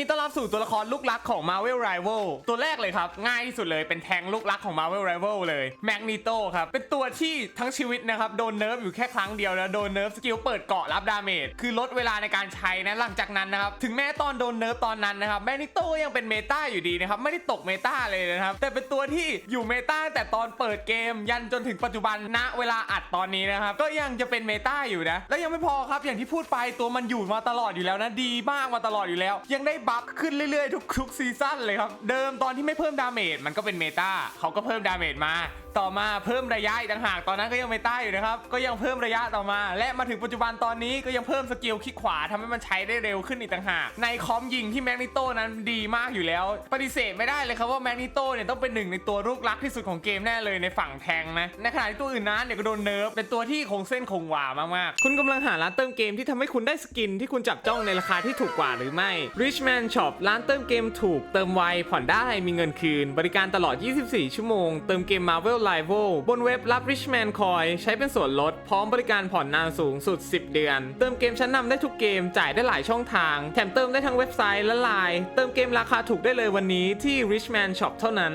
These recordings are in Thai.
ดีต้อนรับสู่ตัวละครลูกรักของ Marvel Rival ตัวแรกเลยครับ ง่ายที่สุดเลยเป็นแทงลูกรักของ Marvel Rival เลย Magneto ครับ เป็นตัวที่ทั้งชีวิตนะครับโดนเนิร์ฟอยู่แค่ครั้งเดียวแล้วโดนเนิร์ฟสกิลเปิดเกาะรับดาเมจคือลดเวลาในการใช้นะหลังจากนั้นนะครับถึงแม้ตอนโดนเนิร์ฟตอนนั้นนะครับแมกนิโต้ยังเป็นเมตาอยู่ดีนะครับไม่ได้ตกเมตาเลยนะครับแต่เป็นตัวที่อยู่เมตาแต่ตอนเปิดเกม ยันจนถึงปัจจุบันณเวลาอัดตอนนี้นะครับก็ยังจะเป็นเมตาอยู่นะแล้วยังไม่พอครับอย่างที่พูดไปตัวมันอยู่มาตลอดอยู่แล้วนะดีมากมาตลอดอยู่แล้ว ยังได้บัฟขึ้นเรื่อยๆ ทุกๆซีซั่นเลยครับ เดิมตอนที่ไม่เพิ่มดาเมจมันก็เป็นเมตาเขาก็เพิ่มดาเมจมาต่อมาเพิ่มระยะอีกต่างหากตอนนั้นก็ยังเมตาอยู่นะครับ ก็ยังเพิ่มระยะต่อมา และมาถึงปัจจุบันตอนนี้ก็ยังเพิ่มสกิลคลิกขวาทำให้มันใช้ได้เร็วขึ้นอีกต่างหาก ในคอมยิงที่แมกนิโตนั้นดีมากอยู่แล้ว ปฏิเสธไม่ได้เลยครับว่าแมกนิโตเนี่ยต้องเป็นหนึ่งในตัวลูกรักที่สุดของเกมแน่เลยในฝั่งแทงนะ ในขณะที่ตัวอื่นนั้นเนี่ยก็โดนเนิร์ฟเป็นตัวที่คงเส้นคงวามากๆ คุณกำลังหาร้านเติมเกมที่ทำให้คุณได้สกินที่คุณจับจ้องในราคาที่ถูกกว่าหรือไม่ Richman Shop ร้านเติมเกมถูก เติมไวผ่อนได้มีเงินคืน บริการตลอด 24 ชั่วโมงเติมเกม Marvel Rival บนเว็บรับ Richman Coin ใช้เป็นส่วนลด พร้อมบริการผ่อนนานสูงสุด 10 เดือน เติมเกมชั้นนำได้ทุกเกมจ่ายได้หลายช่องทาง แถมเติมได้ทั้งเว็บไซต์และไลน์เติมเกมราคาถูกได้เลยวันนี้ที่ Richman Shop เท่านั้น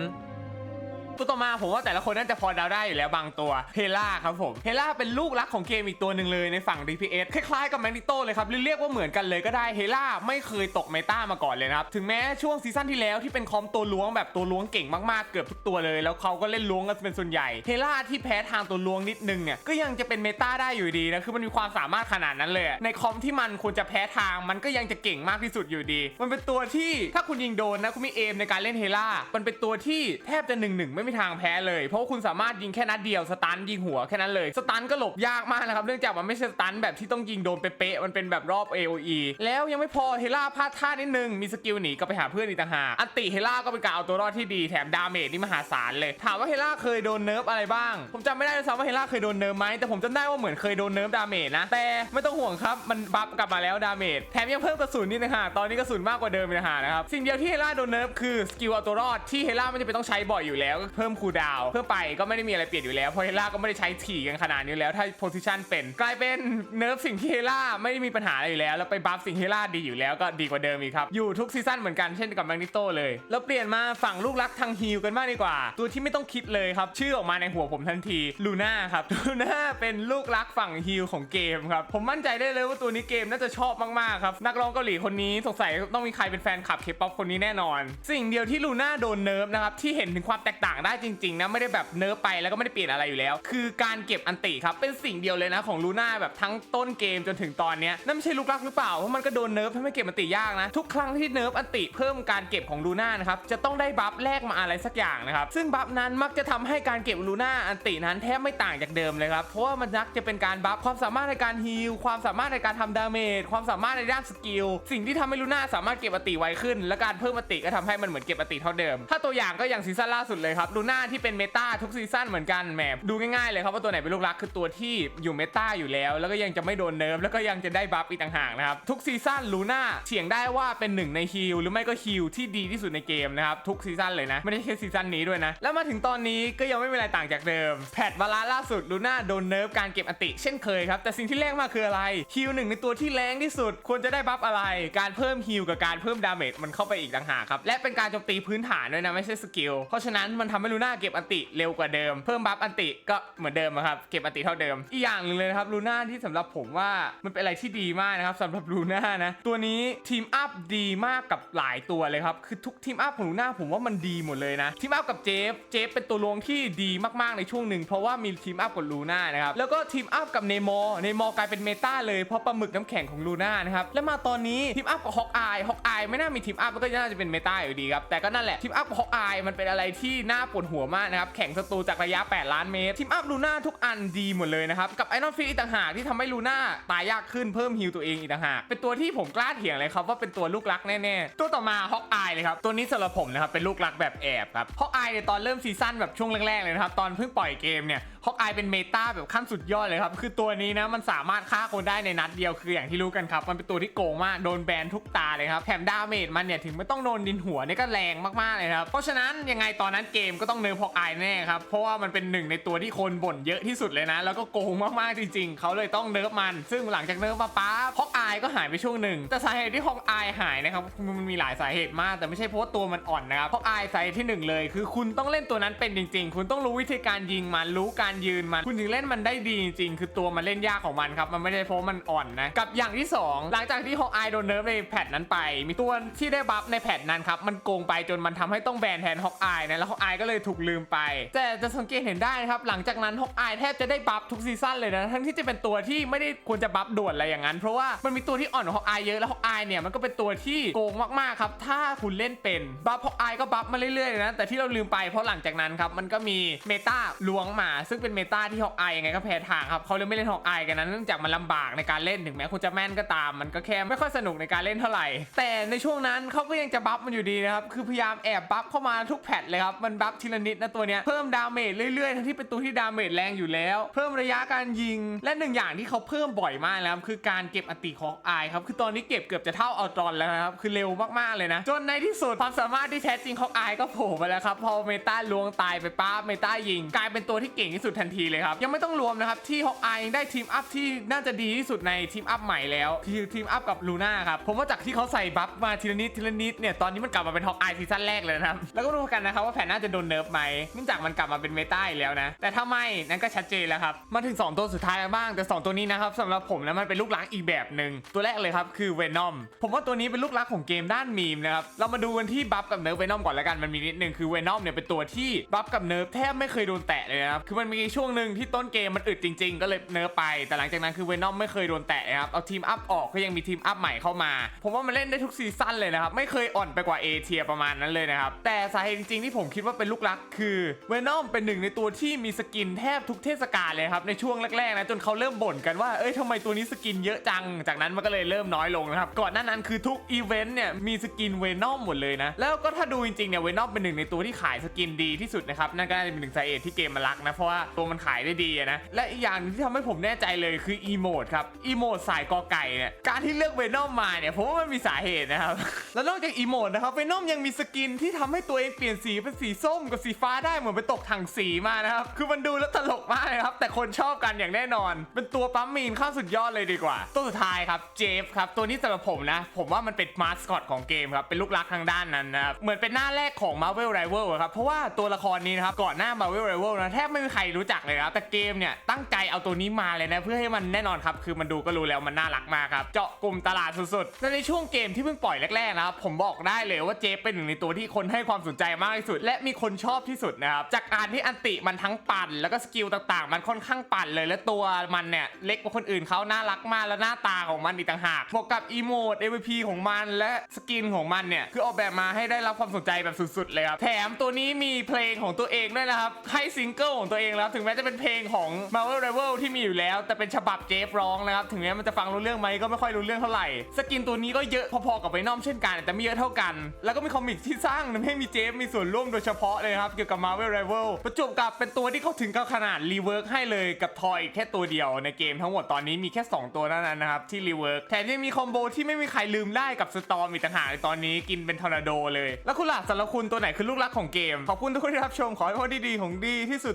ตัวต่อมาผมว่าแต่ละคนน่าจะพอเดาได้อยู่แล้วบางตัวเฮล่าครับผมเฮล่าเป็นลูกรักของเกมอีกตัวหนึ่งเลยในฝั่ง DPS คล้ายๆกับแมกนิโตเลยครับหรือเรียกว่าเหมือนกันเลยก็ได้เฮล่าไม่เคยตกเมตามาก่อนเลยนะครับถึงแม้ช่วงซีซั่นที่แล้วที่เป็นคอมตัวล้วงแบบตัวล้วงเก่งมากๆเกือบทุกตัวเลย แล้วเขาก็เล่นล้วงกันเป็นส่วนใหญ่เฮล่าที่แพ้ทางตัวล้วงนิดนึงเนี่ยก็ยังจะเป็นเมตาได้อยู่ดีนะคือมันมีความสามารถขนาดนั้นเลยในคอมที่มันควรจะแพ้ทางมันก็ยังจะเก่งมากที่สุดอยู่ดี มันเป็นตัวที่ถ้าคุณยิงโดนนะคุณมีเอมในการเล่นเฮล่ามันเป็นตัวที่แทบจะหนึ่งหนึ่งไม่มีทางแพ้เลย เพราะว่าคุณสามารถยิงแค่นัดเดียวสตันยิงหัวแค่นั้นเลยสตันก็หลบยากมากนะครับเนื่องจากมันไม่ใช่สตันแบบที่ต้องยิงโดนเป๊ะๆมันเป็นแบบรอบ AOE แล้วยังไม่พอเฮล่าพลาดท่านิดนึงมีสกิลหนีก็ไปหาเพื่อนอีกต่างหากอันติเฮล่าก็เป็นการเอาตัวรอดที่ดีแถมดาเมจนี่มหาศาลเลย ถามว่าเฮล่าเคยโดนเนิร์ฟอะไรบ้าง ผมจำไม่ได้เลยซ้ำว่าเฮล่าเคยโดนเนิร์ฟไหมแต่ผมจำได้ว่าเหมือนเคยโดนเนิร์ฟดาเมจนะแต่ไม่ต้องห่วงครับมันบัฟกลับมาแล้วดาเมจแถมยังเพิ่มกระสุนนี่นะฮะตอนนี้กระสุนมากกว่าเดิมนะฮะนะครับสิ่งเดียวที่เฮล่าโดนเนิร์ฟคือสกิลเอาตัวรอดที่เฮล่าไม่จำเป็นต้องใช้บ่อยอยู่แล้วก็เพิ่มคูดาวเพิ่มไปก็ไม่ได้มีอะไรเปลี่ยนอยู่แล้วเพราะเฮล่าก็ไม่ได้ใช้ถี่กันขนาดนี้แล้วถ้าโพซิชันเป็นกลายเป็นเนิร์ฟสิ่งที่เฮล่าไม่ได้มีปัญหาอะไรอยู่แล้ว แล้วไปบัฟสิ่งที่เฮล่าดีอยู่แล้วก็ดีกว่าเดิมอีกครับอยู่ทุกซีซั่นเหมือนกันเช่นกับแมกนิโตเลย แล้วเปลี่ยนมาฝั่งลูกรักทางฮิลกันบ้างดีกว่า ตัวที่ไม่ต้องคิดเลยครับชื่อออกมาในหัวผมทันทีลูน่าครับลูน่าเป็นลูกรักฝั่งฮิลของเกมครับผมมั่นใจได้เลยว่าตัวนี้เกมน่าจะชอบมากๆครับนักร้องเกาหลีคนนี้สงสัยต้องมีใครเป็นแฟนคลับเคป๊อปคนนี้แน่นอน สิ่งเดียวที่ลูน่าโดนเนิร์ฟนะครับที่เห็นถึงความแตกต่างได้จริงๆนะไม่ได้แบบเนิร์ฟไปแล้วก็ไม่ได้เปลี่ยนอะไรอยู่แล้ว คือการเก็บอันติครับเป็นสิ่งเดียวเลยนะของลูน่าแบบทั้งต้นเกมจนถึงตอนเนี้ยนั่นไม่ใช่ลูกรักหรือเปล่าเพราะมันก็โดนเนิร์ฟทำให้เก็บอันติยากนะทุกครั้งที่เนิร์ฟอันติเพิ่มการเก็บของลูน่านะครับจะต้องได้บัฟแลกมาอะไรสักอย่างนะครับซึ่งบัฟนั้นมักจะทำให้การเก็บลูน่าอันตินั้นแทบไม่ต่างจากเดิมเลยครับเพราะว่ามันมักจะเป็นการบัฟความสามารถในการฮีลความสามารถในการทำดาเมจความสามารถในด้านสกิลสิ่งที่ทำให้ลูน่าสามารถเก็บอันติไวขึ้น และการเพิ่มอันติก็ทำให้มันเหมือนเก็บอันติเท่าเดิม ถ้าตัวอย่างก็อย่างซีซั่นล่าสุดเลยครับลูน่าที่เป็นเมตาทุกซีซั่นเหมือนกันแหมดูง่ายๆเลยครับว่าตัวไหนเป็นลูกรักคือตัวที่อยู่เมตาอยู่แล้ว แล้วก็ยังจะไม่โดนเนิร์ฟแล้วก็ยังจะได้บัฟอีกต่างหากนะครับทุกซีซั่นลูน่าเฉียงได้ว่าเป็นหนึ่งในฮิลหรือไม่ก็ฮิลที่ดีที่สุดในเกมนะครับทุกซีซั่นเลยนะไม่ได้แค่ซีซั่นนี้ด้วยนะแล้วมาถึงตอนนี้ก็ยังไม่มีอะไรต่างจากเดิมแพทวาระล่าสุดลูน่าโดนเนิร์ฟการเก็บอติ เช่นเคยครับแต่สิ่งที่แรงมากคืออะไรฮิลหนึ่งในตัวที่แรงที่สุดควรจะได้บัฟอะไร การเพิ่มฮิลกับการเพิ่มดาเมจมันเข้าไปอีกต่างหากครับและเป็นการโจมตีพื้นฐานด้วยนะไม่ใช่สกิลเพราะฉะนั้นมันทำให้ลูน่าเก็บอันติเร็วกว่าเดิม เพิ่มบัฟอันติก็เหมือนเดิมครับ เก็บอันติเท่าเดิม อีกอย่างหนึ่งเลยนะครับลูน่าที่สำหรับผมว่ามันเป็นอะไรที่ดีมากนะครับสำหรับลูน่านะ ตัวนี้ทีมอัพดีมากกับหลายตัวเลยครับคือทุกทีมอัพของลูน่าผมว่ามันดีหมดเลยนะทีมอัพกับเจฟเจฟเป็นตัวลงที่ดีมากๆในช่วงหนึ่งเพราะว่ามีทีมอัพกับลูน่านะครับแล้วก็ทีมอัพกับเนมอเนมอกลายเป็นเมตาเลยเพราะปลาหมึกน้ำแข็งของลูน่านะครับและมาตอนนี้ทีมอัพกับฮอกอายฮอก อายไม่น่ามีทีมอัพก็น่าจะเป็นเมตาอยู่ดีครับ แต่ก็นั่นแหละทีมอัพกับฮอกอายมันเป็นอะไรที่น่าปวดหัวมากนะครับ แข่งศัตรูจากระยะ 8 ล้านเมตรทีมอัพลูน่าทุกอันดีหมดเลยนะครับ กับไอรอนฟิตอีกต่างหากที่ทำให้ลูน่าตายยากขึ้นเพิ่มฮิลตัวเองอีกต่างหาก เป็นตัวที่ผมกล้าเถียงเลยครับว่าเป็นตัวลูกรักแน่ๆ ตัวต่อมาฮอกอายเลยครับตัวนี้สำหรับผมนะครับเป็นลูกรักแบบแอบครับฮอกอายในตอนเริ่มซีซั่นแบบช่วงแรกๆเลยนะครับตอนเพิ่งปล่อยเกมเนี่ย ฮอกอายเป็นเมตาแบบขั้นสุดยอดเลยครับ คือตัวนี้นะมันสามารถฆ่าคนได้ในนัดเดียวคืออย่างที่รู้กันครับ มันเป็นตัวที่โกงมากโดนแบนทุกตาเลยครับแถมดาเมจมันเนี่ยถึงไม่ต้องโดนดินหัวนี่ก็แรงมากๆเลยครับเพราะฉะนั้นยังไงตอนนั้นเกมก็ต้องเนิร์ฟฮอกอายแน่ครับเพราะว่ามันเป็นหนึ่งในตัวที่คนบ่นเยอะที่สุดเลยนะ แล้วก็โกงมากๆจริง ๆเขาเลยต้องเนิร์ฟมัน ซึ่งหลังจากเนิร์ฟมาป๊าฮอกอายก็หายไปช่วงหนึ่งแต่สาเหตุที่ฮอกอายหายนะครับมันมีหลายสาเหตุมาก แต่ไม่ใช่เพราะว่าตัวมันอ่อนนะครับฮอกอายสาเหตุที่หนึ่งเลย คือคุณต้องเล่นตัวนั้นเป็นจริง ๆ คุณต้องรู้วิธีการยิงมันรู้การยืนมัน คุณถึงเล่นมันได้ดีจริงๆ คือตัวมันเล่นยากของมันครับ มันไม่ได้เพราะมันอ่อนนะ กับอย่างที่สองหลังจากที่ฮอกอายโดนเนิร์ฟในแพทนั้นไป มีตัวที่ได้บัฟในแพทนั้นครับ มันโกงไปจนมันทำให้ต้องแบนแทนฮอกอายนะ แล้วฮอกอายก็เลยถูกลืมไป แต่จะสังเกตเห็นได้นะครับ หลังจากนั้นฮอกอายแทบจะได้บัฟทุกซีซั่นเลยนะ ทั้งที่จะเป็นตัวที่ไม่ได้ควรจะบัฟด่วนอะไรอย่างนั้น เพราะว่ามันมีตัวที่อ่อนกว่าฮอกอายเยอะ แล้วฮอกอายเนี่ยมันก็เป็นตัวที่โกงมากๆครับ ถ้าคุณเล่นเป็นบัฟฮอกอายก็บัฟมาเรื่อยๆนะ แต่ที่เราลืมไปเพราะหลังจากนั้นครับมันก็มีเมตาล้วงมาซึ่งเป็นเมตาที่ฮอกอายยังไงก็แพ้ทางครับเขาเลยไม่เล่นฮอกอายกันนะเนื่องจากมันลำบากในการเล่นถึงแม้คุณจะแม่นก็ตาม มันก็แค่ไม่ค่อยสนุกในการเล่นเท่าไหร่ แต่ในช่วงนั้นเขาก็ยังจะบัฟมันอยู่ดีนะครับคือพยายามแอบบัฟเข้ามาทุกแพทเลยครับมันบัฟทีละนิดนะตัวเนี้ยเพิ่มดาเมจเรื่อยๆทั้งที่เป็นตัวที่ดาเมจแรงอยู่แล้ว เพิ่มระยะการยิง และหนึ่งอย่างที่เขาเพิ่มบ่อยมากนะครับคือการเก็บอติของอายครับคือตอนนี้เก็บเกือบจะเท่าเอาตรอนแล้วนะครับคือเร็วมากๆเลยนะ จนในที่สุดความสามารถที่แท้จริงของอายก็โผล่มาแล้วครับพอเมตาลวงตายไปป้าเมตายิง กลายเป็นตัวที่เก่งที่สุดทันทีเลยครับ ยังไม่ต้องรวมนะครับ ที่ฮอกอายยังได้ทีมอัพที่น่าจะดีที่สุดในทีมอัพใหม่แล้ว คือทีมอัพกับลูน่าครับผมว่าจากที่เขาใส่บัฟมาทีละนิดทีละนิดเนี่ยตอนนี้มันกลับมาเป็นฮอกอายซีซั่นแรกเลยนะครับแล้วก็ดูกันนะครับว่าแผนน่าจะโดนเนิร์ฟไหมเนื่องจากมันกลับมาเป็นเมตาอีกแล้วนะแต่ถ้าไม่นั่นก็ชัดเจนแล้วครับมาถึง 2 ตัวสุดท้ายแล้วบ้างแต่ 2 ตัวนี้นะครับสำหรับผมนะมันเป็นลูกหลักอีกแบบหนึ่งตัวแรกเลยครับคือเวนอมผมว่าตัวนี้เป็นลูกหลักของเกมด้านมีมนะครับเรามาดูกันที่บัฟกับเนิร์ฟเวนอมก่อนแล้วกันมันมีนิดนึงคือเวนอมเนี่ยเป็นตัวที่บัฟกับเนิร์ฟแทบไม่เคยโดนแตะเลยนะครับคือมันมีช่วงหนึ่งที่ต้นเกมมันอึดจริง ๆ ก็เลยเนิร์ฟไป แต่หลังจากนั้นคือเวนอมไม่เคยโดนแตะนะครับ เอาทีมอัพออกก็ยังมีทีมอัพใหม่เข้ามา ผมว่ามันเล่นได้ทุกซีซั่นเลยนะครับ ไม่เคยอ่อนไปกว่าเอเทียประมาณนั้นเลยนะครับ แต่สาเหตุจริงๆที่ผมคิดว่าเป็นลูกหลักคือเวนอมเป็นหนึ่งในตัวที่มีสกินแทบทุกเทศกาลเลยครับในช่วงแรกๆนะจนเขาเริ่มบ่นกันว่าเอ้ยทำไมตัวนี้สกินเยอะจัง จากนั้นมันก็เลยเริ่มน้อยลงนะครับก่อนหน้านั้นคือทุกอีเวนต์เนี่ยมีสกินเวนอมหมดเลยนะแล้วก็ถ้าดูจริงๆเนี่ยเวนอมเป็นหนึ่งในตัวที่ขายสกินดีที่สุดนะครับนั่นก็น่าจะเป็นหนึ่งสาเหตุที่เกมมันรักนะเพราะว่าตัวมันขายได้ดีอะนะ และอีกอย่างที่ทำให้ผมแน่ใจเลยคืออีโมดครับอีโมดสายกอไก่เนี่ยการที่เลือกเวนอมมาเนี่ยผมว่ามันมีสาเหตุนะครับ แล้วนอกจากอีโมดนะครับเวนอมยังมีสกินที่ทำให้ตัวเองเปลี่ยนสีเป็นสีส้มกับสีฟ้าได้เหมือนไปตกถังสีมานะครับ คือมันดูแล้วตลกมากเลยครับ แต่คนชอบกันอย่างแน่นอน เป็นตัวปั๊มมีนข้าสุดยอดเลยดีกว่า ตัวสุดท้ายครับเจฟครับตัวนี้สำหรับผมนะ ผมว่ามันเป็นมาสคอตของเกมครับเป็นลูกรักทางด้านนั้นนะครับเหมือนเป็นหน้าแรกของ Marvel Rival ครับเพราะว่าตัวละครนี้นะครับก่อนหน้า Marvel Rival นะแทบไม่มีใครรู้จักเลยครับแต่เกมเนี่ยตั้งใจเอาตัวนี้มาเลยนะเพื่อให้มันแน่นอนครับคือมันดูก็รู้แล้วมันน่ารักมากครับเจาะกลุ่มตลาดสุดๆและในช่วงเกมที่เพิ่งปล่อยแรกๆนะครับผมบอกได้เลยว่าเจฟเป็นหนึ่งในตัวที่คนให้ความสนใจมากที่สุด และมีคนชอบที่สุดนะครับจากการที่อันติมันทั้งปั่นแล้วก็สกิลต่างๆ มันค่อนข้างปั่นเลยและตัวมันเนี่ยเล็กกว่าคนอื่นเขาน่ารักมากแล้วหน้าตาของมันอีกต่างหากบวกกับอีโมด MVP ของมันและสกินของมันเนี่ยคือออกแบบมาให้ได้รับความสนใจแบบสุดๆเลยครับแถมตัวนี้มีเพลงของตัวเองด้วยนะครับให้ซิงเกิลของตัวเองแล้วถึงแม้จะเป็นเพลงของ Marvel Rival ที่มีอยู่แล้ว แต่เป็นฉบับเจฟร้องนะครับถึงแม้มันจะฟังรู้เรื่องไหมก็ไม่ค่อยรู้เรื่องเท่าไหร่สกินตัวนี้ก็เยอะพอๆกับไวนอมเช่นกัน แต่ไม่เยอะเท่ากัน แล้วก็มีคอมิกที่สร้างทำให้มีเจฟมีส่วนร่วมโดยเฉพาะเลยครับเกี่ยวกับ Marvel Rival ประจบกับเป็นตัวที่เขาถึงกับขนาดรีเวิร์กให้เลยกับทอยแค่ตัวเดียวในเกมทั้งหมดตอนนี้มีแค่ 2 ตัวเท่านั้นนะครับที่รีเวิร์กแถมยังมีคอมโบที่ไม่มีใครลืมได้กับสตอมอีกต่างหากตอนนี้กินเป็นทอร์นาโดเลย แล้วคุณล่ะสำหรับคุณตัวไหนคือลูกรักของเกม ขอบคุณทุกคนที่รับชมขอให้พรดีๆของดีที่สุด